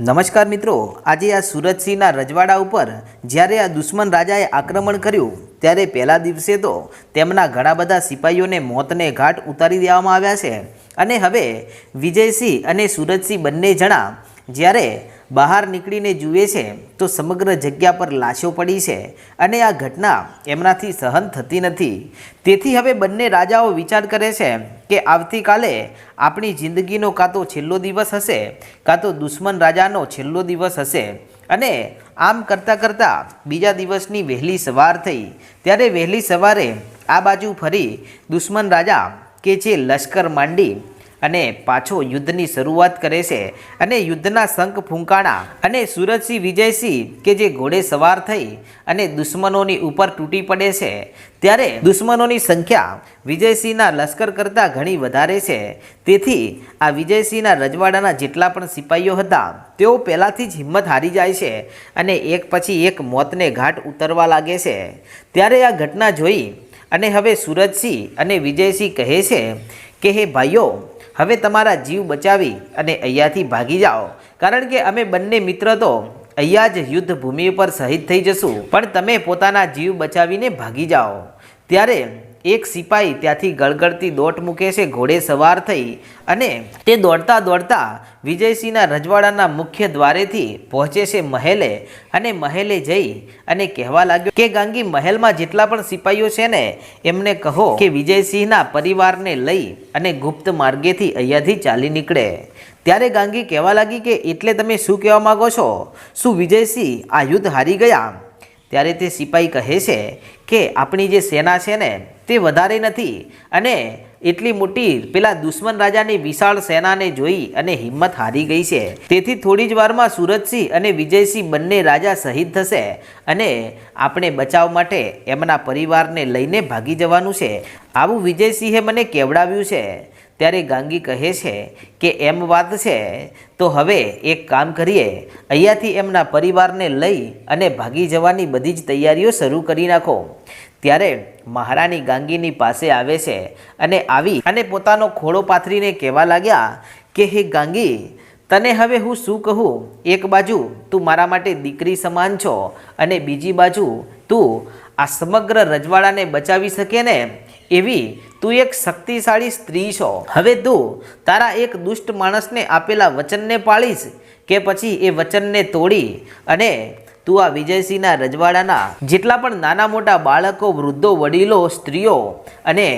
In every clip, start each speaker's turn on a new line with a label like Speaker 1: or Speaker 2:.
Speaker 1: નમસ્કાર મિત્રો, આજે આ સુરતસિંહના રજવાડા ઉપર જ્યારે આ દુશ્મન રાજાએ આક્રમણ કર્યું, ત્યારે પહેલા દિવસે તો તેમના ઘણા બધા સિપાહીઓને મોતને ઘાટ ઉતારી દેવામાં આવ્યા છે. અને હવે વિજયસિંહ અને સુરતસિંહ બંને જણા જ્યારે બહાર નીકળીને જુએ છે, તો સમગ્ર જગ્યા પર લાશો પડી છે અને આ ઘટના એમનાથી સહન થતી નથી. તેથી હવે બંને રાજાઓ વિચાર કરે છે કે આવતીકાલે આપણી જિંદગીનો કાં તો છેલ્લો દિવસ હશે, કાં તો દુશ્મન રાજાનો છેલ્લો દિવસ હશે. અને આમ કરતાં કરતાં બીજા દિવસની વહેલી સવાર થઈ. ત્યારે વહેલી સવારે આ બાજુ ફરી દુશ્મન રાજા કે જે લશ્કર માંડી અને પાછો યુદ્ધની શરૂઆત કરે છે. અને યુદ્ધના શંખ, ફૂંકાણા અને સુરજસિંહ, વિજયસિંહ કે જે ઘોડે સવાર થઈ અને દુશ્મનોની ઉપર તૂટી પડે છે. ત્યારે દુશ્મનોની સંખ્યા વિજયસિંહના લશ્કર કરતાં ઘણી વધારે છે. તેથી આ વિજયસિંહના રજવાડાના જેટલા પણ સિપાહીઓ હતા, તેઓ પહેલાંથી જ હિંમત હારી જાય છે અને એક પછી એક મોતને ઘાટ ઉતરવા લાગે છે. ત્યારે આ ઘટના જોઈ અને હવે સુરજસિંહ અને વિજયસિંહ કહે છે કે, હે ભાઈઓ હવે તમારા જીવ બચાવી અને અહીંયાથી ભાગી જાઓ. કારણ કે અમે બંને મિત્ર તો અહીંયા જ યુદ્ધ ભૂમિ ઉપર શહીદ થઈ જશું. પણ તમે પોતાના જીવ બચાવીને ભાગી જાઓ. ત્યારે એક સિપાહી ત્યાંથી ગળગળતી દોટ મૂકે છે, ઘોડે સવાર થઈ અને તે દોડતા દોડતા વિજયસિંહના રજવાડાના મુખ્ય દ્વારેથી પહોંચે છે મહેલે અને મહેલે જઈ અને કહેવા લાગ્યો કે, ગાંગી, મહેલમાં જેટલા પણ સિપાહીઓ છે ને, એમને કહો કે વિજયસિંહના પરિવારને લઈ અને ગુપ્ત માર્ગેથી અહીંયાથી ચાલી નીકળે. ત્યારે ગાંગી કહેવા લાગી કે, એટલે તમે શું કહેવા માગો છો? શું વિજયસિંહ આ યુદ્ધ હારી ગયા? ત્યારે તે સિપાહી કહે છે કે, આપણી જે સેના છે ને તે વધારે નથી. અને એટલી મોટી પેલા દુશ્મન રાજાની વિશાળ સેનાને જોઈ અને હિંમત હારી ગઈ છે. તેથી થોડી જ વારમાં સુરજસિંહ અને વિજયસિંહ બંને રાજા શહીદ થશે અને આપણે બચાવ માટે એમના પરિવારને લઈને ભાગી જવાનું છે. આવું વિજયસિંહે મને કેવડાવ્યું છે. ત્યારે ગાંગી કહે છે કે, એમ વાત છે. તો હવે એક કામ કરીએ. અહીંયાથી એમના પરિવારને લઈ અને ભાગી જવાની બધી જ તૈયારીઓ શરૂ કરી નાખો. ત્યારે મહારાણી ગાંગીની પાસે આવે છે અને આવી અને પોતાનો ખોળો પાથરીને કહેવા લાગ્યા કે, હે ગાંગી, તને હવે હું શું કહું? એક બાજુ તું મારા માટે દીકરી સમાન છો અને બીજી બાજુ તું આ સમગ્ર રજવાડાને બચાવી શકે ને? એવી તું એક શક્તિશાળી સ્ત્રી છો. હવે તું તારા એક દુષ્ટ માણસને આપેલા વચનને પાળીશ કે પછી એ વચનને તોડી અને તું આ વિજયસિંહના રજવાડાના જેટલા પણ નાના મોટા બાળકો, વૃદ્ધો, વડીલો, સ્ત્રીઓ અને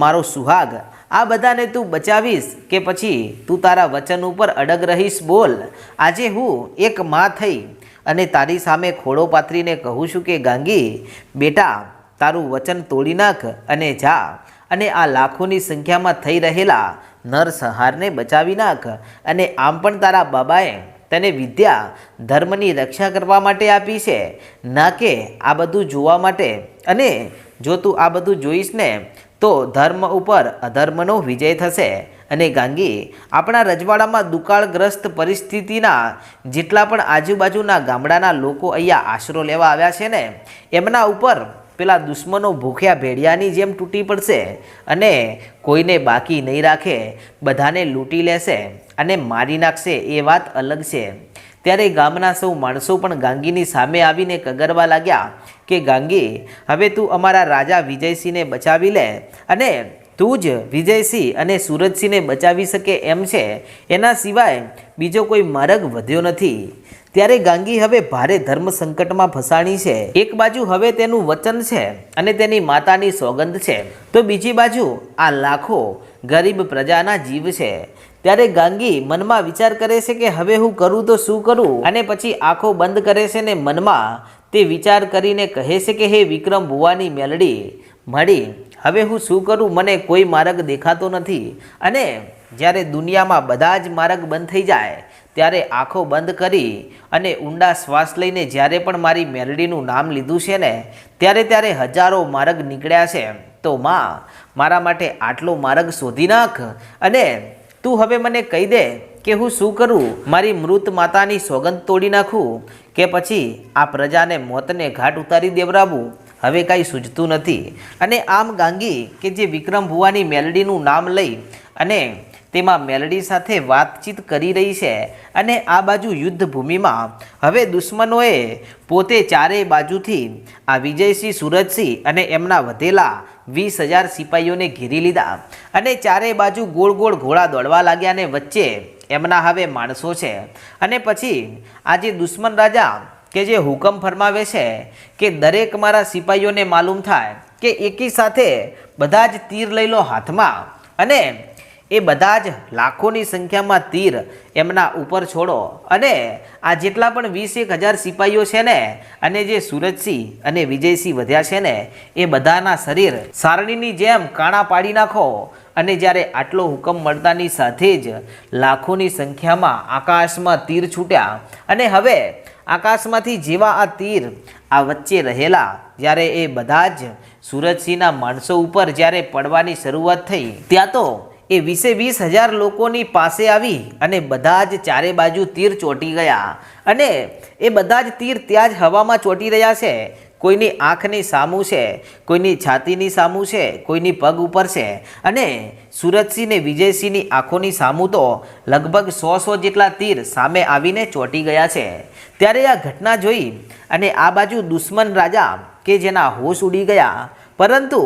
Speaker 1: મારો સુહાગ, આ બધાને તું બચાવીશ કે પછી તું તારા વચન ઉપર અડગ રહીશ બોલ. આજે હું એક માં થઈ અને તારી સામે ખોડો પાથરીને કહું છું કે, ગાંગી, બેટા, તારું વચન તોડી નાખ અને જા અને આ લાખોની સંખ્યામાં થઈ રહેલા નરસંહારને બચાવી નાખ અને આમ પણ તારા બાબાએ તને વિદ્યા ધર્મની રક્ષા કરવા માટે આપી છે. ના કે આ બધું જોવા માટે. અને જો તું આ બધું જોઈશ ને, તો ધર્મ ઉપર અધર્મનો વિજય થશે. અને ગાંગી, આપણા રજવાડામાં દુકાળગ્રસ્ત પરિસ્થિતિના જેટલા પણ આજુબાજુના ગામડાના લોકો અહીંયા આશરો લેવા આવ્યા છે ને, એમના ઉપર પેલા દુશ્મનો ભૂખ્યા ભેડિયાની જેમ તૂટી પડશે અને કોઈને બાકી નહીં રાખે, બધાને લૂંટી લેશે. અને મારી નાખશે એ વાત અલગ છે. ત્યારે ગામના સૌ માણસો પણ ગાંગીની સામે આવીને કગરવા લાગ્યા કે, ગાંગી, હવે તું અમારા રાજા વિજયસિંહને બચાવી લે અને તું જ વિજયસિંહ અને સુરજસિંહને બચાવી શકે એમ છે. એના સિવાય બીજો કોઈ માર્ગ વધ્યો નથી. ત્યારે ગાંગી હવે ભારે ધર્મ સંકટમાં ફસાણી છે. એક બાજુ હવે તેનું વચન છે અને તેની માતાની સોગંદ છે. તો બીજી બાજુ આ લાખો ગરીબ પ્રજાના જીવ છે. ત્યારે ગાંગી મનમાં વિચાર કરે છે કે હવે હું કરું તો શું કરું? અને પછી આંખો બંધ કરે છે ને મનમાં તે વિચાર કરીને કહે છે કે, હે વિક્રમ, ભુવાની મેલડી મળી હવે હું શું કરું? મને કોઈ માર્ગ દેખાતો નથી. અને જ્યારે દુનિયામાં બધા જ માર્ગ બંધ થઈ જાય, ત્યારે આંખો બંધ કરી અને ઊંડા શ્વાસ લઈને જ્યારે પણ મારી મેલડીનું નામ લીધું છે ને, ત્યારે ત્યારે હજારો માર્ગ નીકળ્યા છે. તો માં, મારા માટે આટલો માર્ગ શોધી નાખ અને તું હવે મને કહી દે કે હું શું કરું? મારી મૃત માતાની સોગંદ તોડી નાખું કે પછી આ પ્રજાને મોતને ઘાટ ઉતારી દેવરાવું? હવે કાંઈ સૂઝતું નથી. અને આમ ગાંગી કે જે વિક્રમ ભુવાની મેલડીનું નામ લઈ અને તેમાં મેલડી સાથે વાતચીત કરી રહી છે અને આ બાજુ યુદ્ધ ભૂમિમાં હવે દુશ્મનોએ પોતે ચારેય બાજુથી આ વિજયસિંહ સુરજસિંહ અને એમના વધેલા વીસ હજાર સિપાહીઓને ઘેરી લીધા અને ચારેય બાજુ ગોળ ગોળ ઘોડા દોડવા લાગ્યા અને વચ્ચે એમના હવે માણસો છે. અને પછી આ જે દુશ્મન રાજા કે જે હુકમ ફરમાવે છે કે દરેક મારા સિપાહીઓને માલુમ થાય કે એકી સાથે બધા જ તીર લઈ લો હાથમાં અને એ બધા જ લાખોની સંખ્યામાં તીર એમના ઉપર છોડો. અને આ જેટલા પણ વીસ એક હજાર સિપાહીઓ છે ને, અને જે સુરજસિંહ અને વિજયસિંહ વધ્યા છે ને, એ બધાના શરીર સારણીની જેમ કાણા પાડી નાખો. અને જ્યારે આટલો હુકમ મળતાની સાથે જ લાખોની સંખ્યામાં આકાશમાં તીર છૂટ્યા. અને હવે આકાશમાંથી જેવા આ તીર આ વચ્ચે રહેલા, જ્યારે એ બધા જ સુરજસિંહના માણસો ઉપર જ્યારે પડવાની શરૂઆત થઈ, ત્યાં તો એ વીસે વીસ હજાર લોકોની પાસે આવી અને બધા જ ચારે બાજુ તીર ચોંટી ગયા. અને એ બધા જ તીર ત્યાં જ હવામાં ચોંટી રહ્યા છે. કોઈની આંખની સામું છે, કોઈની છાતીની સામું છે, કોઈની પગ ઉપર છે. અને સુરતસિંહને વિજયસિંહની આંખોની સામું તો લગભગ સો સો જેટલા તીર સામે આવીને ચોંટી ગયા છે. ત્યારે આ ઘટના જોઈ અને આ બાજુ દુશ્મન રાજા કે જેના હોશ ઉડી ગયા. પરંતુ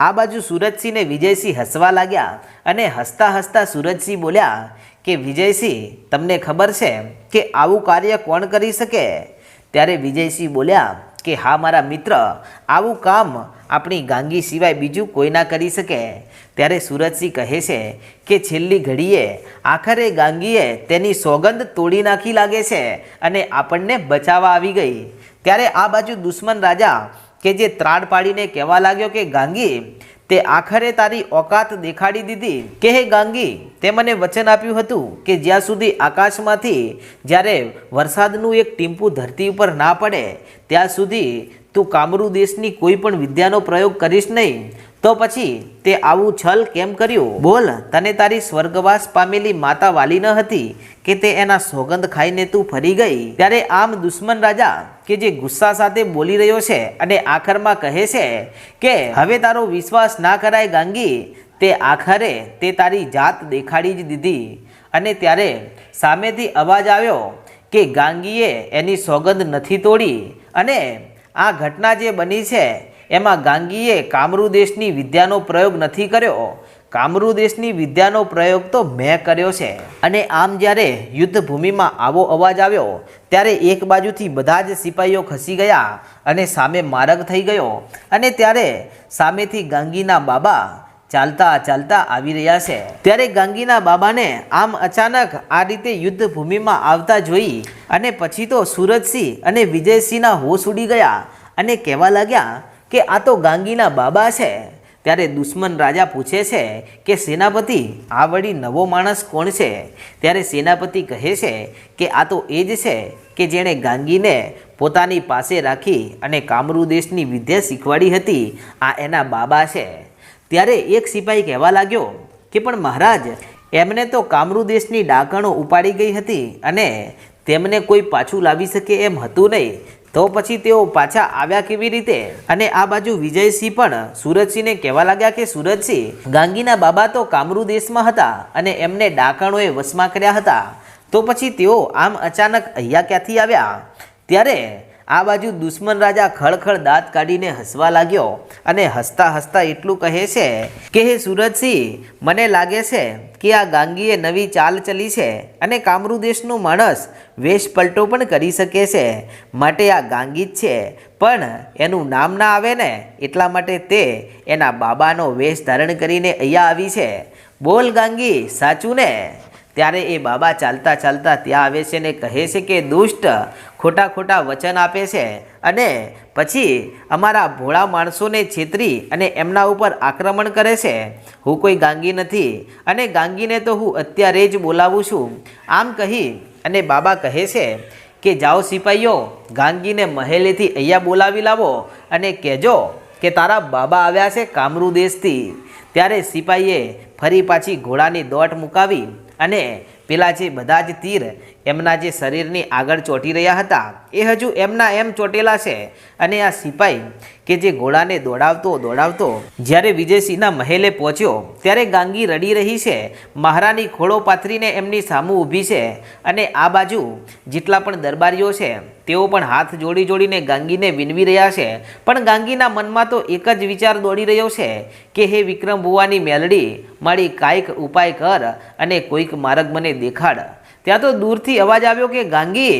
Speaker 1: આ બાજુ સુરજસિંહ ને વિજયસિંહ હસવા લાગ્યા અને હસતા હસતા સુરજસિંહ બોલ્યા કે, વિજયસિંહ, તમને ખબર છે કે આવું કાર્ય કોણ કરી શકે? ત્યારે વિજયસિંહ બોલ્યા કે, હા, મારા મિત્ર, આવું કામ આપણી ગાંગી સિવાય બીજું કોઈ ના કરી શકે. ત્યારે સુરજસિંહ કહે છે કે, છેલ્લી ઘડીએ આખરે ગાંગીએ તેની સોગંદ તોડી નાખી લાગે છે અને આપણને બચાવવા આવી ગઈ. ત્યારે આ બાજુ દુશ્મન રાજા કે જે ત્રાડ પાડીને કહેવા લાગ્યો કે, ગાંગી, તે આખરે તારી ઓકાત દેખાડી દીધી. કે, હે ગાંગી, તે મને વચન આપ્યું હતું કે જ્યાં સુધી આકાશમાંથી જ્યારે વરસાદનું એક ટીમ્પુ ધરતી ઉપર ના પડે, ત્યાં સુધી તું કામરૂ દેશની કોઈ પણ વિદ્યાનો પ્રયોગ કરીશ નહીં. તો પછી તે આવું છલ કેમ કર્યું? બોલ, તને તારી સ્વર્ગવાસ પામેલી માતા વાલી ન હતી કે તે એના સોગંદ ખાઈને તું ફરી ગઈ? ત્યારે આમ દુશ્મન રાજા કે જે ગુસ્સા સાથે બોલી રહ્યો છે અને આખરમાં કહે છે કે, હવે તારો વિશ્વાસ ના કરાય ગાંગી, તે આખરે તે તારી જાત દેખાડી જ દીધી. અને ત્યારે સામેથી અવાજ આવ્યો કે, ગાંગીએ એની સોગંદ નથી તોડી અને આ ઘટના જે બની છે, એમાં ગાંગીએ કામરૂ દેશની વિદ્યાનો પ્રયોગ નથી કર્યો. કામરૂ દેશની વિદ્યાનો પ્રયોગ તો મેં કર્યો છે. અને આમ જ્યારે યુદ્ધભૂમિમાં આવો અવાજ આવ્યો, ત્યારે એક બાજુથી બધા જ સિપાહીઓ ખસી ગયા અને સામે માર્ગ થઈ ગયો. અને ત્યારે સામેથી ગાંગીના બાબા ચાલતા ચાલતા આવી રહ્યા છે. ત્યારે ગાંગીના બાબાને આમ અચાનક આ રીતે યુદ્ધ ભૂમિમાં આવતા જોઈ અને પછી તો સુરજસિંહ અને વિજયસિંહના હોશ ઉડી ગયા અને કહેવા લાગ્યા કે આ તો ગાંગીના બાબા છે. ત્યારે દુશ્મન રાજા પૂછે છે કે, સેનાપતિ, આ વળી નવો માણસ કોણ છે? ત્યારે સેનાપતિ કહે છે કે, આ તો એ જ છે કે જેણે ગાંગીને પોતાની પાસે રાખી અને કામરૂ દેશની વિદ્યા શીખવાડી હતી. આ એના બાબા છે. ત્યારે એક સિપાહી કહેવા લાગ્યો કે, પણ મહારાજ, એમને તો કામરૂ દેશની ડાકણો ઉપાડી ગઈ હતી અને તેમને કોઈ પાછું લાવી શકે એમ હતું નહીં. તો પછી તેઓ પાછા આવ્યા કેવી રીતે? અને આ બાજુ વિજયસિંહ પણ સુરજસિંહને કહેવા લાગ્યા કે સુરજસિંહ ગાંગીના બાબા તો કામરૂ દેશમાં હતા અને એમને ડાકણોએ વશમાં કર્યા હતા. તો પછી તેઓ આમ અચાનક અહીંયા ક્યાંથી આવ્યા? ત્યારે આ બાજુ દુશ્મન રાજા ખળખળ દાંત કાઢીને હસવા લાગ્યો અને હસતા હસતા એટલું કહે છે કે, હે સુરજસિંહ, મને લાગે છે કે આ ગાંગીએ નવી ચાલ ચલી છે અને કામરૂ માણસ વેશ પલટો પણ કરી શકે છે. માટે આ ગાંગી જ છે. પણ એનું નામ ના આવે ને એટલા માટે તે એના બાબાનો વેશ ધારણ કરીને અહીંયા આવી છે. બોલ ગાંગી, સાચું ને? ત્યારે એ બાબા ચાલતા ચાલતા ત્યાં આવે છે ને કહે છે કે, દુષ્ટ, ખોટા ખોટા વચન આપે છે અને પછી અમારા ભોળા માણસોને છેતરી અને એમના ઉપર આક્રમણ કરે છે. હું કોઈ ગાંગી નથી અને ગાંગીને તો હું અત્યારે જ બોલાવું છું. આમ કહી અને બાબા કહે છે કે, જાઓ સિપાહીઓ ગાંગીને મહેલેથી અહીંયા બોલાવી લાવો અને કહેજો કે તારા બાબા આવ્યા છે કામરૂ દેશથી. ત્યારે સિપાહીએ ફરી પાછી ઘોડાની દોટ મુકાવી અને પેલા જે બધા જ તીર એમના જે શરીરની આગળ ચોંટી રહ્યા હતા, એ હજુ એમના એમ ચોંટેલા છે. અને આ સિપાઈ કે જે ઘોડાને દોડાવતો દોડાવતો જ્યારે વિજયસિંહના મહેલે પહોંચ્યો, ત્યારે ગાંગી રડી રહી છે. મહારાની ખોળો પાથરીને એમની સામું ઊભી છે અને આ બાજુ જેટલા પણ દરબારીઓ છે, તેઓ પણ હાથ જોડી જોડીને ગાંગીને વિનવી રહ્યા છે. પણ ગાંગીના મનમાં તો એક જ વિચાર દોડી રહ્યો છે કે, હે વિક્રમ ભુવાની મેલડી, મારી કાંઈક ઉપાય કર અને કોઈક માર્ગ મને દેખાડ. ત્યાં તો દૂરથી અવાજ આવ્યો કે, ગાંગી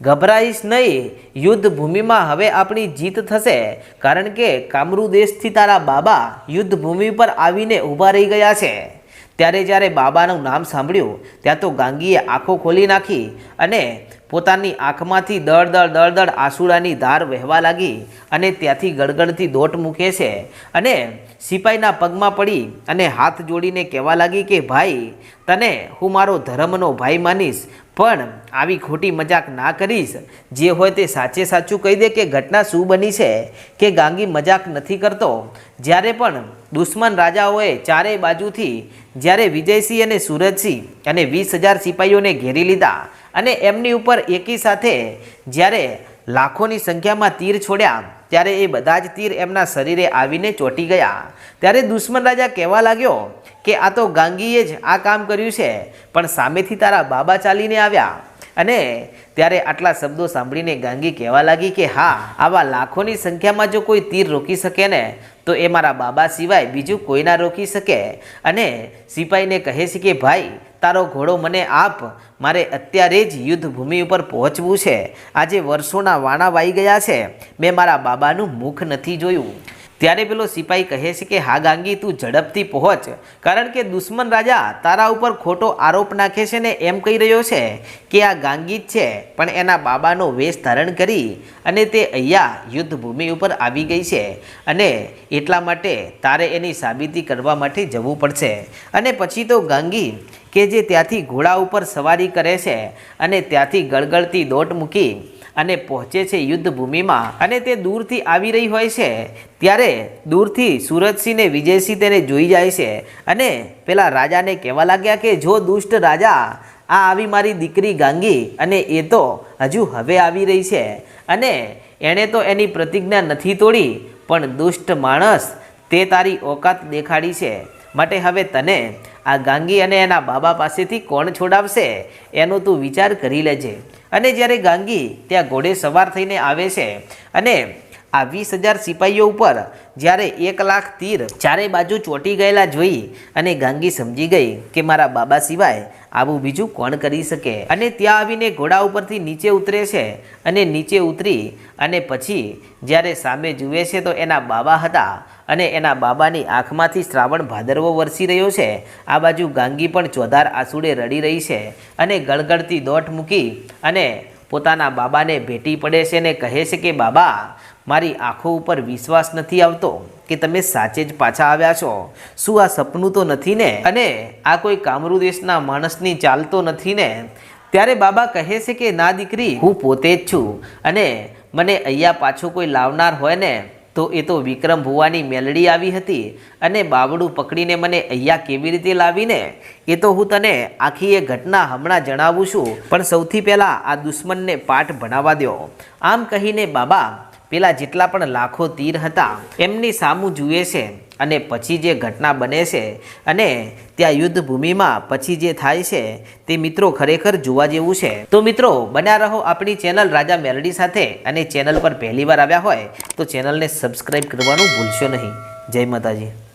Speaker 1: ગભરાઈશ નહીં. યુદ્ધ ભૂમિમાં હવે આપણી જીત થશે. કારણ કે કામરૂ દેશથી તારા બાબા યુદ્ધ ભૂમિ પર આવીને ઊભા રહી ગયા છે. ત્યારે જ્યારે બાબાનું નામ સાંભળ્યું, ત્યાં તો ગાંગીએ આંખો ખોલી નાખી અને પોતાની આંખમાંથી દળ દળ દળ દળ આંસુડાની ધાર વહેવા લાગી અને ત્યાંથી ગળગળથી દોટ મૂકે છે. અને સિપાઈના પગમાં પડી અને હાથ જોડીને કહેવા લાગી કે, ભાઈ, તને હું મારો ધર્મનો ભાઈ માનીશ. પણ આવી ખોટી મજાક ના કરીશ. જે હોય તે સાચે સાચું કહી દે કે ઘટના શું બની છે, કે ગાંગી મજાક નથી કરતો. જ્યારે પણ દુશ્મન રાજાઓએ ચારેય બાજુથી, જ્યારે વિજયસિંહ અને સુરજસિંહ અને વીસ હજાર સિપાહીઓને ઘેરી લીધા અને એમની ઉપર એકી સાથે જ્યારે લાખોની સંખ્યામાં તીર છોડ્યા ત્યારે એ બધા જ તીર એમના શરીરે આવીને ચોંટી ગયા. ત્યારે દુશ્મન રાજા કહેવા લાગ્યો કે, આ તો ગાંગીએ જ આ કામ કર્યું છે, પણ સામેથી તારા બાબા ચાલીને આવ્યા. અને ત્યારે આટલા શબ્દો સાંભળીને ગાંગી કહેવા લાગી કે, હા, આવા લાખોની સંખ્યામાં જો કોઈ તીર રોકી શકે ને, તો એ મારા બાબા સિવાય બીજું કોઈ ના રોકી શકે? અને સિપાહીને કહે છે કે, ભાઈ, તારો ઘોડો મને આપ. મારે અત્યારે જ યુદ્ધભૂમિ ઉપર પહોંચવું છે. આજે વર્ષોના વાણા વાઈ ગયા છે. મેં મારા બાબાનું મુખ નથી જોયું. ત્યારે પેલો સિપાહી કહે છે કે, હા ગાંગી, તું ઝડપથી પહોંચ, કારણ કે દુશ્મન રાજા તારા ઉપર ખોટો આરોપ નાખે છે ને એમ કહી રહ્યો છે કે આ ગાંગી જ છે, પણ એના બાબાનો વેશ ધારણ કરી અને તે અહીંયા યુદ્ધ ભૂમિ ઉપર આવી ગઈ છે અને એટલા માટે તારે એની સાબિતી કરવા માટે જવું પડશે. અને પછી તો ગાંગી કે જે ત્યાંથી ઘોડા ઉપર સવારી કરે છે અને ત્યાંથી ગળગળતી દોટ મૂકી અને પહોંચે છે યુદ્ધ ભૂમિમાં અને તે દૂરથી આવી રહી હોય છે. ત્યારે દૂરથી સુરતસિંહને વિજયસિંહ તેને જોઈ જાય છે અને પેલા રાજાને કહેવા લાગ્યા કે, જો દુષ્ટ રાજા, આ આવી મારી દીકરી ગાંગી અને એ તો હજુ હવે આવી રહી છે અને એણે તો એની પ્રતિજ્ઞા નથી તોડી, પણ દુષ્ટ માણસ તે તારી ઓકાત દેખાડી છે. માટે હવે તને આ ગાંગી અને એના બાબા પાસેથી કોણ છોડાવશે, એનો તું વિચાર કરી લેજે. અને જ્યારે ગાંગી ત્યાં ઘોડે સવાર થઈને આવે છે અને આ વીસ હજાર સિપાહીઓ ઉપર જ્યારે એક લાખ તીર ચારે બાજુ ચોંટી ગયેલા જોઈ અને ગાંગી સમજી ગઈ કે મારા બાબા સિવાય આવું બીજું કોણ કરી શકે. અને ત્યાં આવીને ઘોડા ઉપરથી નીચે ઉતરે છે અને નીચે ઉતરી અને પછી જ્યારે સામે જુએ છે તો એના બાબા હતા અને એના બાબાની આંખમાંથી શ્રાવણ ભાદરવો વરસી રહ્યો છે. આ બાજુ ગાંગી પણ ચોધાર આંસુડે રડી રહી છે અને ગળગળતી દોટ મૂકી અને પોતાના બાબાને ભેટી પડે છે અને કહે છે કે, બાબા, મારી આંખો ઉપર વિશ્વાસ નથી આવતો કે તમે સાચે જ પાછા આવ્યા છો. શું આ સપનું તો નથી ને? અને આ કોઈ કામરૂ દેશના માણસની ચાલતો નથી ને? ત્યારે બાબા કહે છે કે, ના, દીકરી, હું પોતે જ છું અને મને અહીંયા પાછું કોઈ લાવનાર હોય ને તો એ તો વિક્રમ ભુવાની મેલડી આવી હતી અને બાવડું પકડીને મને અહીંયા કેવી રીતે લાવીને? એ તો હું તને આખી એ ઘટના હમણાં જણાવું છું, પણ સૌથી પહેલાં આ દુશ્મનને પાઠ ભણાવવા દો આમ કહીને બાબા, પેલા જેટલા પણ લાખો તીર હતા, એમની સામું જુએ છે. અને પછી જે ઘટના બને છે અને ત્યાં યુદ્ધ ભૂમિમાં પછી જે થાય છે તે મિત્રો ખરેખર જોવા જેવું છે. તો મિત્રો, બન્યા રહો આપણી ચેનલ રાજા મેલડી સાથે અને ચેનલ પર પહેલીવાર આવ્યા હોય તો ચેનલને સબસ્ક્રાઈબ કરવાનું ભૂલશો નહીં. જય માતાજી.